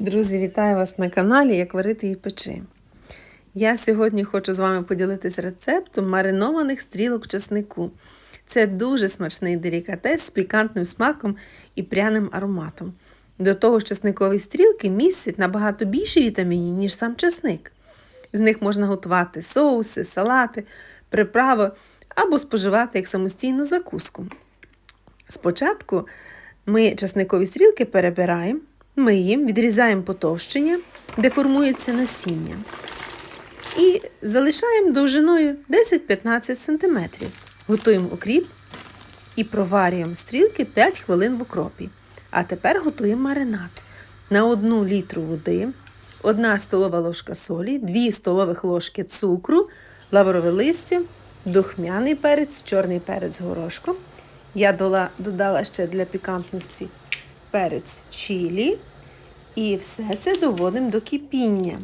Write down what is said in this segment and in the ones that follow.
Друзі, вітаю вас на каналі Як варити і печи. Я сьогодні хочу з вами поділитися рецептом маринованих стрілок часнику. Це дуже смачний делікатес з пікантним смаком і пряним ароматом. До того ж, часникові стрілки містять набагато більше вітамінів, ніж сам часник. З них можна готувати соуси, салати, приправи або споживати як самостійну закуску. Спочатку ми часникові стрілки перебираємо, миємо, відрізаємо потовщення, де формується насіння. І залишаємо довжиною 10-15 см. Готуємо укріп і проварюємо стрілки 5 хвилин в укропі. А тепер готуємо маринад. На 1 літру води, 1 столова ложка солі, 2 столових ложки цукру, лаврове листя, духмяний перець, чорний перець горошком. Я додала ще для пікантності перець чилі. І все це доводимо до кипіння.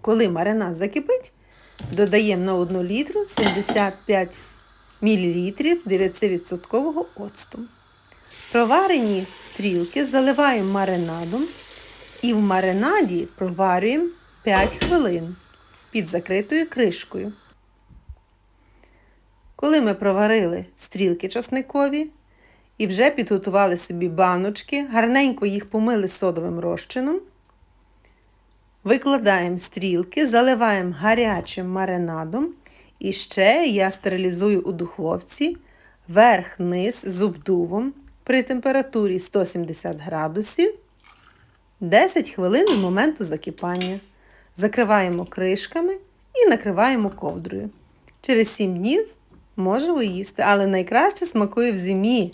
Коли маринад закипить, додаємо на 1 літру 75 мл 9% оцту. Проварені стрілки заливаємо маринадом і в маринаді проварюємо 5 хвилин під закритою кришкою. Коли ми проварили стрілки часникові і вже підготували собі баночки, гарненько їх помили содовим розчином, викладаємо стрілки, заливаємо гарячим маринадом. І ще я стерилізую у духовці верх-низ з обдувом при температурі 170 градусів 10 хвилин з моменту закипання. Закриваємо кришками і накриваємо ковдрою. Через 7 днів можемо їсти, але найкраще смакує в зимі,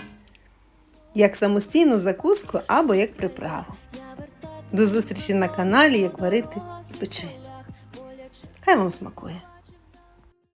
як самостійну закуску або як приправу. До зустрічі на каналі, як варити і печи. Хай вам смакує!